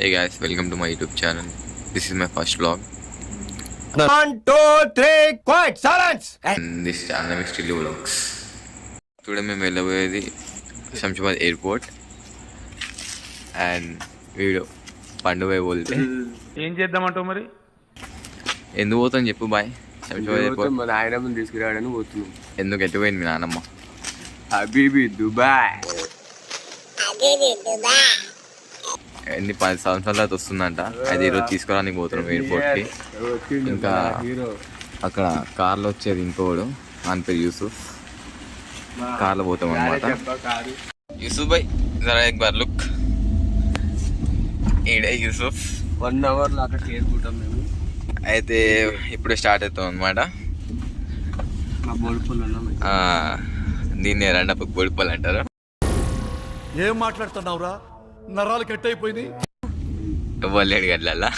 Hey guys, welcome to my YouTube channel. This is my first vlog One, two, three, quiet, silence! and this channel name is Tilly Vlogs. Today మేము వెళ్ళబోయేది Shamshabad airport and వీడు పండుగ పోతే ఏం చేద్దామంటావు మరి ఎందుకు పోతాం చెప్పు బాయ్ శంషాబాద్ ఎయిర్పోర్ట్ మా నాయనమ్మని తీసుకురావడానికి పోతున్నాం ఎందుకు ఎట్టిపోయింది మీ నాన్నమ్మ హబీబీ దుబాయ్ ఎన్ని పది సంవత్సరాల తర్వాత వస్తుందంట. అది ఈరోజు తీసుకోవడానికి పోతున్నాం ఎయిర్పోర్ట్కి. ఇంకా అక్కడ కార్లో వచ్చేది ఇంకోడు. అని పేరు యూసుఫ్. కార్లో పోతాం అనమాట యూసుఫ్ భాయ్ జరా ఎక్ బార్ లుక్. ఈడే యూసుఫ్. వన్ అవర్లో అక్కడ చేరుకుంటాం మేము. అయితే ఇప్పుడే స్టార్ట్ అవుతాం అనమాట దీన్ని రెండప్ప బొడిపల్ అంటారు. ఏం మాట్లాడుతున్నావురా? నరాలు కట్ అయిపోయింది ఇవ్వలేడు గడ్లల్లా.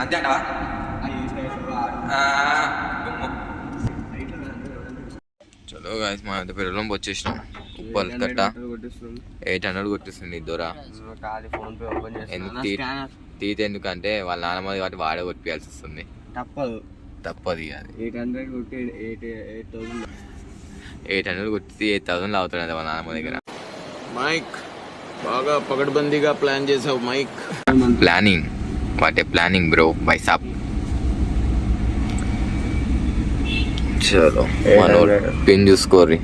అంతే అంటవా? చలో గాయస్ మా పెరగడం వచ్చేసినాం. ఉప్పల్ కట్ట. ఎయిట్ హండ్రెడ్ కొట్టేస్తుంది దొర ఖాళీ ఫోన్ పే ఓపెన్ ఎందుకు తీ- తీత ఎందుకంటే వాళ్ళ నాన్నమ్మ కాబట్టి వాడే కొట్టియాల్సి వస్తుంది. తప్పదు. తప్పది ఇక అది. ఎయిట్ హండ్రెడ్ కొట్టి eight eight thousand. Eight hundred కొట్టి ఎయిట్ థౌసండ్ అవుతాడు వాళ్ళ నాన్నమ్మ దగ్గర. మైక్ బాగా పకడ్బందీగా ప్లాన్ చేసావు Mike. Planning what a planning bro by సాప్ చలో పిన్ చూసుకోర్రి.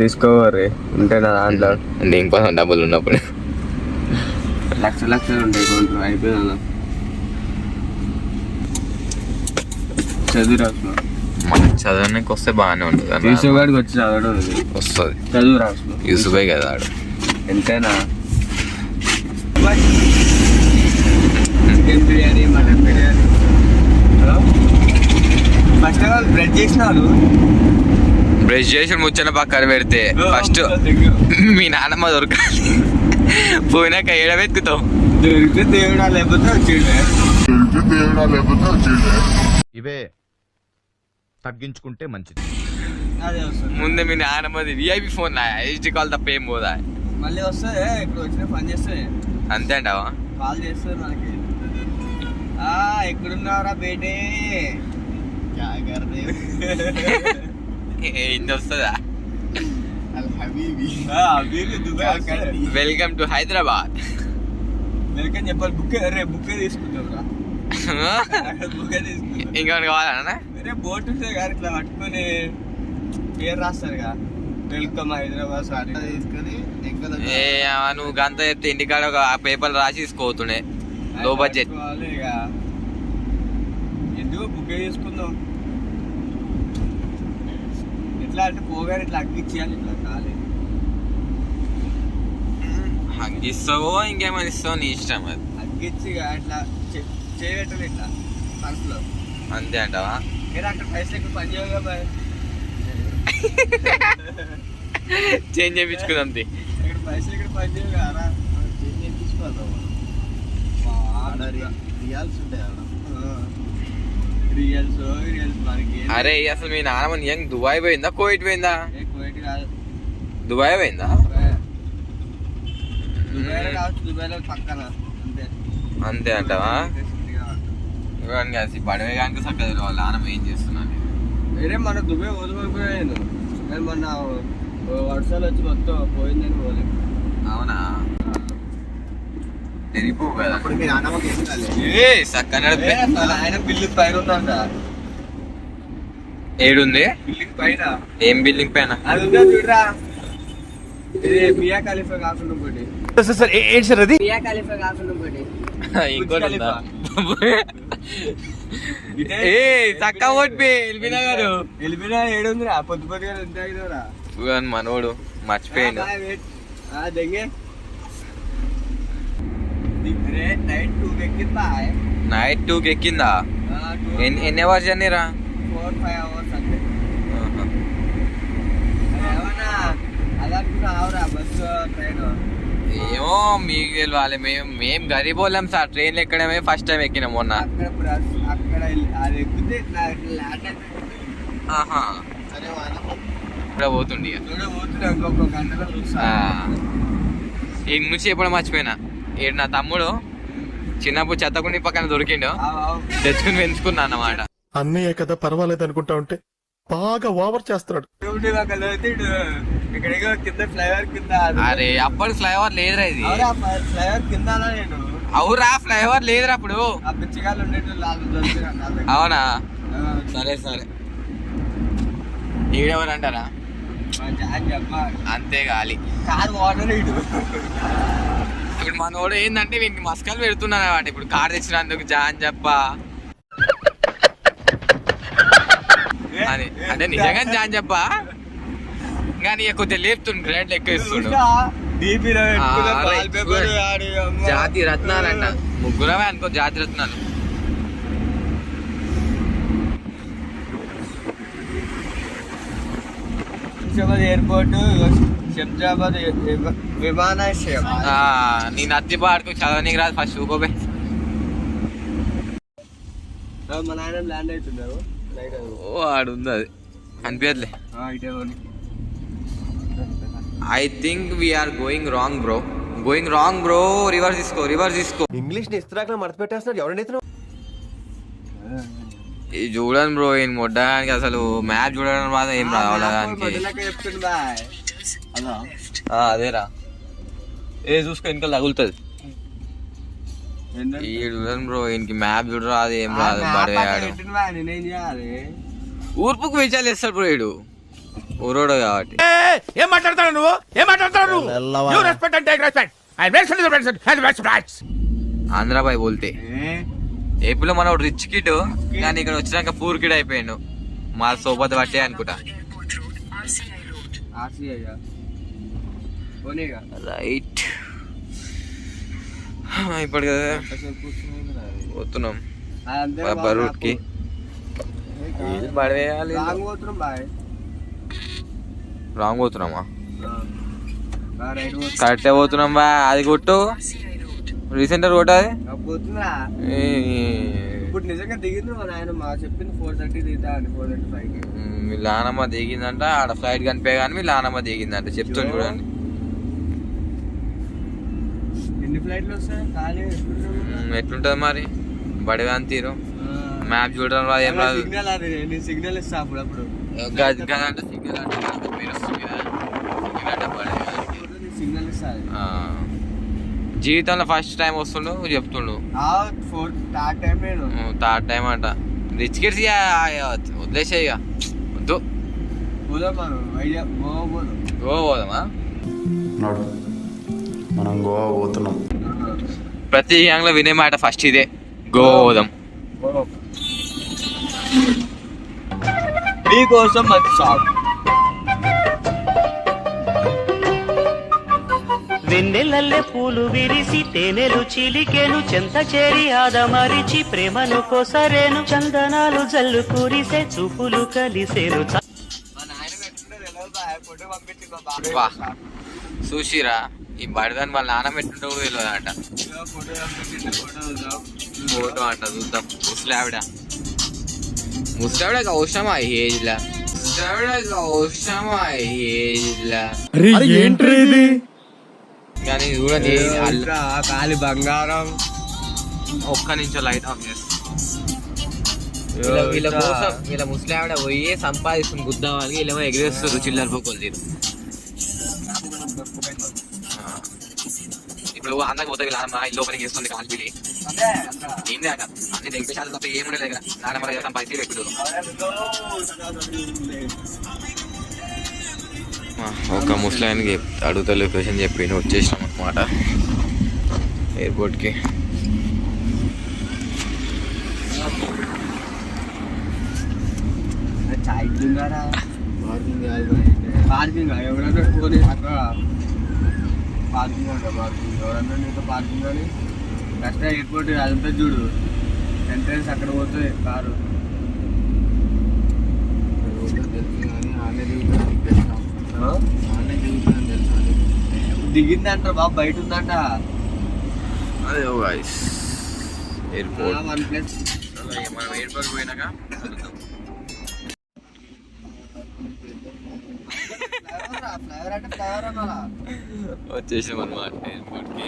తీసుకోవర్రి ఉంటే నా దాంట్లో. దీనికోసం డబ్బులు ఉన్నప్పుడు? లక్ష లక్షలు ఉంటాయి కొంచెం అయిపోయింది చదువు రాసుకో. మనకి చదవడానికి వస్తే బాగానే ఉంటుంది. యూసుఫ్ గారికి వచ్చి చదవడం వస్తుంది. చదువు రాసుకో యూసుఫే కదా ఆడు. ఎంతైనా chicken biryani mutton biryani. Hello? First of all bread brush చేసి ముచ్చట పక్కన పెడితే ఫస్ట్ మీ నాన్నమ్మ దొరకాలి. పోయినాక ఏడ వెతుకుతావు? దొరికితే దేవుడా లేకపోతే వచ్చేడే ఇవే తగ్గించుకుంటే మంచిది. అదే వస్తుంది. ముందే మీ నాన్నమ్మది విఐపి ఫోన్ హెచ్డి కాల్ తప్ప ఏం పోదా? మళ్ళీ వస్తుంది. ఇప్పుడు వచ్చిన పని చేస్తే అంతే అంటావా? కాల్ చేస్తారు మనకి. ఆ ఎక్కడున్నారా బేటే? ఇంత వస్తుందా? వెల్కమ్ టు హైదరాబాద్ వెల్కమ్ చెప్పాలి. బుక్ రే బుక్ తీసుకుంటాం రా బుక్ తీసుకుంటాం. ఇంకేమైనా కావాలన్నా వేరే బోట్ ఉంటుంది కదా ఇట్లా పట్టుకొని పేరు రాస్తారు కదా వెల్కమ్ హైదరాబాద్ సారీ తీసుకొని ఏ నువ్వు గంత చెప్తే ఇంటికాడ ఒక పేపర్ రాసి తీసుకోవతుండే లో బడ్జెట్ ఇక. ఎందుకు బుక్ చేసుకుందాం? ఎట్లా అంటే పోగారు ఇట్లా అగ్గిచ్చేయాలి ఇట్లా కాలేదు ఇస్తావో ఇంకేమైనా ఇస్తావో నీ ఇష్టం అది. అగ్గిచ్చి ఇక ఇట్లా చే- చేయబెట్టాలి ఇట్లా మనసులో. అంతే అంటావా? చేంజ్ చేయించుకుందాం. ఇక్కడ పైసలు ఇక్కడ పని కదా రియల్స్ ఉంటాయి రియల్స్ రియల్స్ మనకి ఏం- అరే అసలు మీ నాన్నమ్మ నిజంగా దుబాయ్ పోయిందా కోవిడ్ పోయిందా కాదు దుబాయ్ పోయిందా దుబాయ్ కావచ్చు దుబాయ్లో పక్కన అంతే అంతే అంటావా కలిసి బడవే చక్కగా ఏం చేస్తున్నాను వేరే మన దుబాయ్ వదిలిపోయాను కానీ మొన్న వర్షాలు వచ్చి మొత్తం పోయిందని పోలేదు అవునా? కదా. అప్పుడు ఏం ఆయన బిల్డింగ్ పైన ఉందంట. ఏడుంది? బిల్డింగ్ పైన? ఏం బిల్డింగ్ పైన? అది ఉందా చూడరా. ఇది మియా ఖలీఫా కాకుండా ఒకటి సార్ సార్ ఏంటి సార్ అది? మియా ఖలీఫా కాకుండా ఒకటి ఇంకోటి ఏ చక్క ఓట్పి ఎల్బినా గారు. వెళ్ళిపోయినా ఏడుందిరా పొద్దు పొద్దుగా ఎంత చూడండి మనోడు మర్చిపోయిండు. నైట్ టూకి ఎక్కిందా ఎన్ని అవర్స్ జర్నీ రా? ఫోర్ ఫైవ్ అవర్స్ అంటే ఏమన్నా అదనుకున్నా ఆవురా బస్సు ట్రైన్? ఏమో మీకు తెలియాలి మేము మేము గరీబ్ వాళ్ళం సార్. ట్రైన్లో ఎక్కడమే ఫస్ట్ టైం ఎక్కినాం మొన్న. ఇప్పుడే పోతుండే. ఈ నుంచి చెప్పడం మర్చిపోయినా. ఈడు నా తమ్ముడు చిన్నప్పుడు చెత్తకుండి పక్కన దొరికిండు. తెచ్చుకుని పెంచుకున్నా అన్నమాట. అన్నయ్య కదా పర్వాలేదు అనుకుంటా ఉంటే బాగా ఓవర్ చేస్తున్నాడు. ఇక్కడికి కింద ఫ్లైఓవర్ కింద అరే అప్పటి ఫ్లైఓవర్ లేదురా ఇది. అవురా ఫ్లైఓవర్ కింద నేను? అవురా ఫ్లైఓవర్ లేదురా అప్పుడు ఆ పిచ్చిగాలు ఉండేటోళ్ళు. అవునా? సరే సరే. ఈడెవరు అంటారా అంతే గాలి. కారు వాటర్ ఇప్పుడు మనోడు ఏంటంటే వీనికి మస్కాలు పెడుతున్నాను అనమాట ఇప్పుడు కార్ తెచ్చినందుకు జాన్ చెప్ప అని. అంటే నిజంగా జాన్ చెప్ప కానీ కొద్దిగా లేపుతుండు గ్రాండ్ లెక్క ఇస్తుండు. జాతి రత్నాలు అంట ముగ్గురమే అనుకో జాతి రత్నాలు. ఎయిర్పోర్ట్ శంషాబాద్ విమ- విమానాశ్రయం. ఆ, నీ నత్తి పాడుకు చదవనీకి రాదు ఫస్ట్ ఊకోబే ఆ, మా నాయన ల్యాండ్ అవుతున్నారు ఆడు ఉంది అది. అనిపించట్లే ఇటే. I think we're going wrong bro going wrong bro reverse తీసుకో రివర్స్ తీసుకో ఇంగ్లీష్ని ఇస్త్రాక్ మడత పెట్టేస్తున్నాడు ఎవరైనా ఇది చూడండి బ్రో ఈయన మొడ్డానికి అసలు మ్యాప్ చూడడం మాత్రం ఏం ఆ, నాకు రావడానికి మొదలక చెప్తుంది బాయ్. అలా అదేరా. ఏ చూసుకో ఇంకా తగులుతుంది? ఈ చూడండి బ్రో ఈయనకి మ్యాప్ చూడరాదు ఏం రాదు చేయాలి? ఊర్పుకు విచాలు వేస్తాడు బ్రో ఈడు ఊరోడు కాబట్టి. ఏం మాట్లాడతాడు నువ్వు? ఏం మాట్లాడతాడు నువ్వు? You respect and take respect I respect ఆంధ్రాబాయ్ బోల్తే. ఏ? ఏపీలో మన రిచ్ కిడ్ కానీ ఇక్కడ వచ్చినాక పూర్ కిడ్ అయిపోయాడు. మా సోపతి పట్టే అనుకుంటా. రైట్ ఇప్పుడు కదా? పోతున్నాం. బరూట్కి. పడవేయాలి? రాంగ్ పోతున్నామా. కరెక్టే పోతున్నాం బా అది కొట్టు. రీసెంట్ కొట్టు అది? ఇప్పుడు నిజంగా దిగింది మా నాయన మా చెప్పింది ఫోర్ థర్టీ దిగుతా అని ఫోర్ థర్టీ ఫైవ్కి. ఉమ్, మీ నానమ్మ దిగిందంట ఆడ ఫ్లైట్ కనిపే కానీ మీ నానమ్మ దిగిందంట. చెప్తాను చూడండి. ఎన్ని ఫ్లైట్లు వస్తాయి ఖాళీ ఉమ్, ఎట్లుంటది మరి? బడివాన్ తీరు. మ్యాప్ చూడడం రాదు ఏం రాదు. సిగ్నల్ అది నేను సిగ్నల్ ఇస్తా అప్పుడు అప్పుడు గది గది అంటే సిగ్నల్ అంటే అంత పేరు వస్తుంది కదా సిగ్నల్ అంటే బడివానికి. సిగ్నల్ ఇస్తా అది. ఆ. జీవితంలో ఫస్ట్ టైం వస్తుండు చెప్తుండు. థర్డ్ టైం నేను. థర్డ్ టైం అంట. రిచ్ కిడ్స్ వదిలేసే ఇక వద్దు. గోవా పోదాం. గోవా పోదామా? మనం గోవా పోతున్నాం. ప్రతి యాంగ్లో వినే మాట ఫస్ట్ ఇదే. గోవా పోదాం. మీకోసం మంచి సాంగ్. వెన్నెలల్లె పూలు విరిసి తేనెలు చిలికెను చెంత చేరి ఆదమరిచి ప్రేమను కొసరేను. చందనాలు జల్లు కురిసే చూపులు కలిసేను. చూసిరా ఈ బడిదాన్ని వాళ్ళ నాన్న పెట్టుంటే కూడా తెలియదు అంట. ఇదిగో ఫోటో అంట చూద్దాం. ముసలావిడ. ముసలావిడ అవసరమా ఈ ఏజ్ లా ముసలావిడ అవసరమా కానీ చూడండి కాలి బంగారం. ఒక్క నిమిషం లైట్ ఆఫ్ చేస్తా. వీళ్ళ వీళ్ళ కోసం వీళ్ళ ముసలావిడ పోయి సంపాదిస్తుంది గుద్దామని వీళ్ళేమో ఎగిరేస్తారు చిల్లర పోకోలు తీరు. ఇప్పుడు అందరికి పోతే వీళ్ళ నాన్నమ్మ ఇల్లు ఓపెనింగ్ చేస్తుంది కాల్పిడి. ఏంది అట అన్ని దెంపేశాలు తప్ప ఏముండదు దగ్గర నాన్నమ్మ దగ్గర సంపాదించి పెట్టుడు ఒక ముస్లాయన్కి అడుగుతా లొకేషన్ చెప్పి వచ్చేసినాం అనమాట ఎయిర్పోర్ట్కి పార్కింగ్. పార్కింగ్ ఎవరన్నా పార్కింగ్ పార్కింగ్ ఎవరన్నా పార్కింగ్ కానీ కష్ట ఎయిర్పోర్ట్ అదంతా చూడు. ఎంట్రన్స్ అక్కడ పోతుంది కారు? దిగిందంట బాబు బయట ఉందంట. అదే గాయస్ ఎయిర్పోర్ట్. One plus. మనం ఎయిర్పోర్ట్ పోయినాక వచ్చేసాం అనమాట ఎయిర్పోర్ట్కి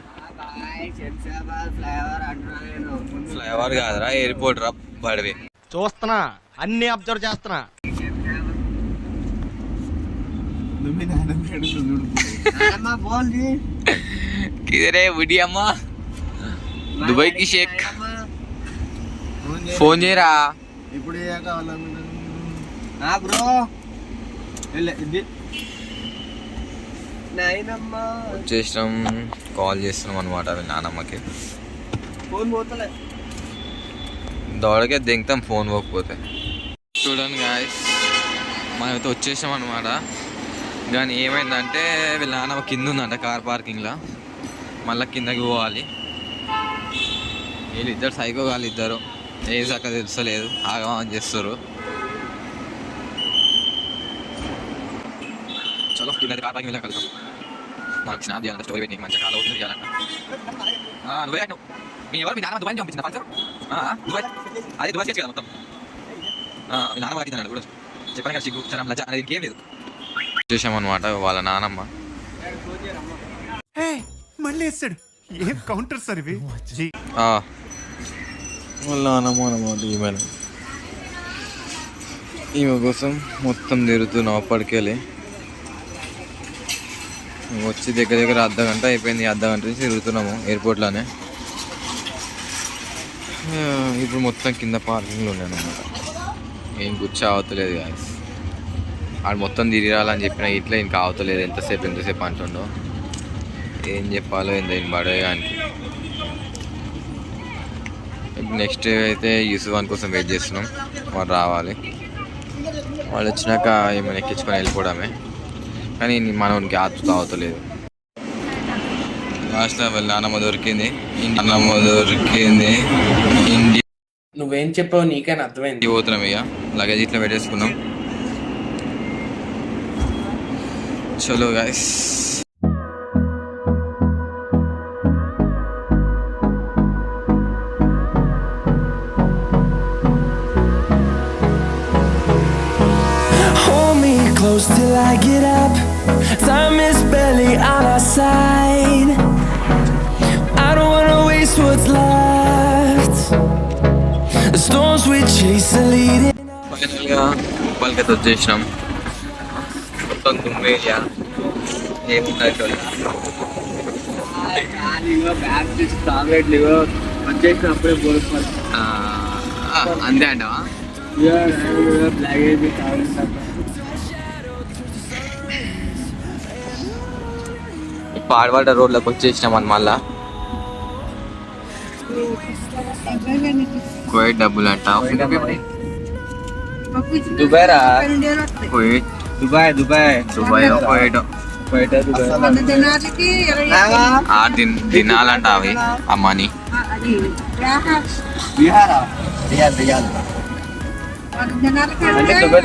శంషాబాద్ ఫ్లైఓవర్ కాదురా ఎయిర్పోర్ట్ రా బడివి చూస్తున్నా అన్ని అబ్జర్వ్ చేస్తున్నా. కిదరే ఉడి అమ్మా? దుబాయ్కి షేక్. ఫోన్ చేయరా? ఇప్పుడు బ్రో ఇది వచ్చేసినాం. కాల్ చేస్తున్నాం అనమాట నానమ్మకి. ఫోన్ పోతలే. దోడకే దింగుతాం ఫోన్ పోకపోతే. చూడండి గాయస్ మనమైతే వచ్చేసాం అనమాట కానీ ఏమైందంటే వీళ్ళ నాన్నమ్మ కింద ఉందంట కార్ పార్కింగ్లో. మళ్ళీ కిందకి పోవాలి. వీళ్ళు ఇద్దరు సైకో వాళ్ళు ఇద్దరు. ఏ చక్క తెలుస్తలేదు. ఆగమని చేస్తారు. కింద కార్ పార్కింగ్ వెళ్ళి కలుద్దాం మనకు స్నాప్ చేయాలంటే స్టోరీ పెట్టి మంచిగా కాల్ అవుతుంది చేయాలంట ఆ, నువ్వే. మీ ఎవరు? మీ నాన్న దుబాయ్ పంపించిన దుబాయ్. అదే దుబాయ్ చేయొచ్చు కదా మొత్తం. ఆ, మీ నాన్న వాకి కూడా చెప్పాను కదా సిగ్గు చరం లజ్జ అనేది ఇంకేం లేదు. చూసామన్నమాట వాళ్ళ నానమ్మ. మళ్ళీ వేస్తాడు. ఏం కౌంటర్ సార్ ఇవి? జీ. ఆ, వాళ్ళ నానమ్మ అనమాట ఈమె ఈమె కోసం మొత్తం తిరుగుతున్నాం అప్పటికెళ్ళి వచ్చి దగ్గర దగ్గర అర్ధ గంట అయిపోయింది. అర్ధ గంట నుంచి తిరుగుతున్నాము ఎయిర్పోర్ట్లోనే. ఇప్పుడు మొత్తం కింద పార్కింగ్లో ఉన్నాను అనమాట ఏం కూర్చో అవతలేదు గాయస్ ఆడు మొత్తం తిరిగి రాలని చెప్పిన ఇట్లా ఇంకా అవతలేదు ఎంతసేపు ఎంతసేపు అంటుండో. ఏం చెప్పాలో ఏందో ఈయన పడేయడానికి. నెక్స్ట్ అయితే యూసుఫాన్ కోసం వెయిట్ చేస్తున్నాం. వాడు రావాలి. వాళ్ళు వచ్చినాక ఏమైనా ఎక్కించుకొని వెళ్ళిపోవడమే. కానీ మనకి ఆతృత అవతలేదు లాస్ట్లో వాళ్ళ నాన్నమ్మ దొరికింది. నాన్నమ్మ దొరికింది. ఇండి నువ్వేం చెప్పావు నీకైనా అర్థమైంది. పోతున్నాం ఇక లగేజ్ ఇట్లా పెట్టేసుకున్నాం. చలో guys close till I get up. Time is barely on our side. I don't wanna waste what's left. The storms we chase are leading. ఫైనల్గా ఉప్పల్కైతే వచ్చేసినాం మొత్తం దుమ్మేరియా ఏమున్నాయి చూడండి బ్యాగ్ తీసి టాబ్లెట్లు ఇవో వచ్చేసినప్పుడే పోలుస్తారు ఆ, ఆ, అంతే అంటావా లగేజ్ టాబ్లెట్స్ పాడవాడ రోడ్లోకి వచ్చేసినాం అని మళ్ళా. కోయిట్ డబ్బులు అంట దుబాయ్ రా Kuwait Dubai Dubai. Dubai Kuwait దిన్ తినాలంట అవి ఆ మనీ. బీహారా? బిహార్ బిహార్. అంటే దుబాయ్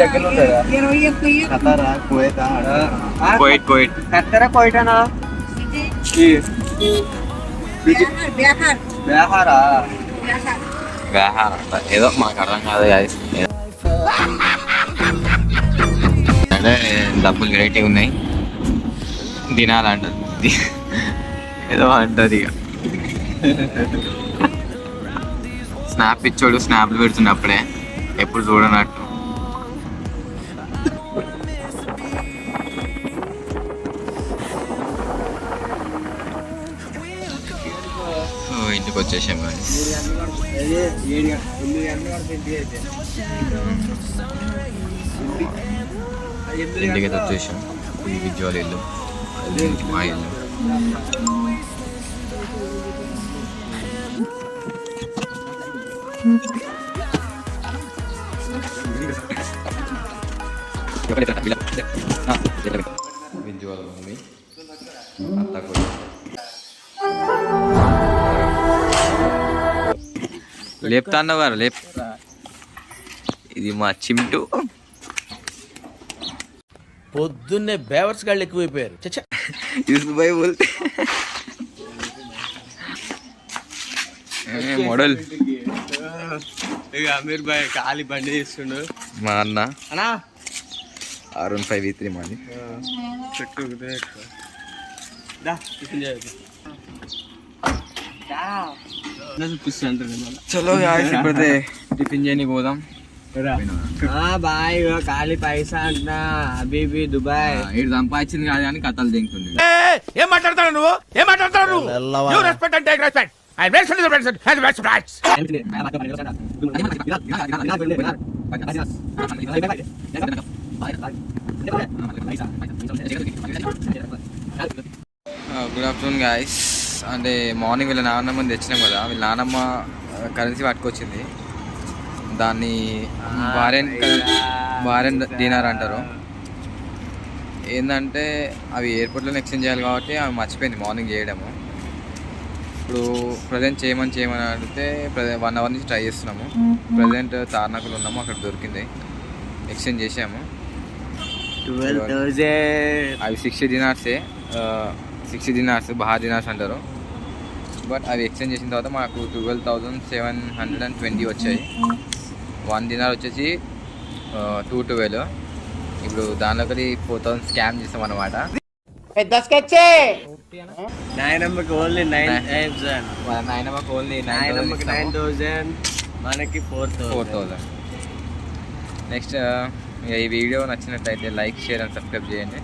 ఏదో మాకు అర్థం కాదు. అంటే డబ్బులు వెరైటీ ఉన్నాయి. తినాలంట. ది- ఏదో అంటది ఇక. స్నాప్ ఇచ్చోడు స్నాప్లు పెడుతుండే అప్పుడే ఎప్పుడు చూడనట్టు. వచ్చేసాం కానీ ఇంటికి అయితే వచ్చేసాం ఇది విజువల్ ఇల్లు అది మా ఇల్లు విజువల్ మమ్మీ లేపుతా అన్నావు గారు లేప్ ఇది మా చిమ్టు పొద్దున్నే బేవర్స్ గాళ్ళు ఎక్కువైపోయారు. చచ్చా. యూస్ భాయ్ బోల్తే. మోడల్. ఇక అమీర్ భాయ్ ఖాళీ బండి తీస్తుండు మా అన్న. అన్నా. ఆర్ వన్ ఫైవ్ త్రీ మాది. చెట్టు దా. చలో ఇప్పుడైతే టిఫిన్ చేయని పోదాం. బాయ్ ఖాళీ పైసా అంటున్నా. అబీబీ దుబాయ్. ఇటు సంపాదించింది కాదు కానీ కథలు ఏయ్, ఏం మాట్లాడతాడు నువ్వు? ఏం మాట్లాడతాడు నువ్వు? You respect and take respect I respect the respect has respect good afternoon guys అంటే మార్నింగ్ వీళ్ళ నాన్నమ్మ తెచ్చినాం కదా వీళ్ళ నాన్నమ్మ కరెన్సీ పట్టుకొచ్చింది. దాన్ని వారెన్ వారెన్ డినార్ అంటారు. ఏంటంటే అవి ఎయిర్పోర్ట్లో ఎక్స్చేంజ్ చేయాలి కాబట్టి అవి మర్చిపోయింది మార్నింగ్ చేయడము. ఇప్పుడు ప్రజెంట్ చేయమని చేయమని అడిగితే వన్ అవర్ నుంచి ట్రై చేస్తున్నాము. ప్రజెంట్ తార్నాకులు ఉన్నాము అక్కడ దొరికింది. ఎక్స్చేంజ్ చేసాము అవి సిక్స్టీ దినార్సే సిక్స్టీ దినార్స్ బహార్ దినార్స్ అంటారు. బట్ అవి ఎక్స్చేంజ్ చేసిన తర్వాత మాకు twelve thousand seven hundred and twenty వచ్చాయి. వన్ దినార్ వచ్చేసి టూ ట్వెల్వ్ ఇప్పుడు దానిలోకి ఫోర్ థౌసండ్ స్కామ్ చేస్తాం అనమాట నాయనమ్మకి ఓన్లీ నైన్ థౌసండ్ నాయనమ్మకి ఓన్లీ నాయనమ్మకి నైన్ నైన్ థౌసండ్ మనకి four four thousand thousand next ఈ వీడియో నచ్చినట్లయితే లైక్ షేర్ అండ్ సబ్స్క్రైబ్ చేయండి.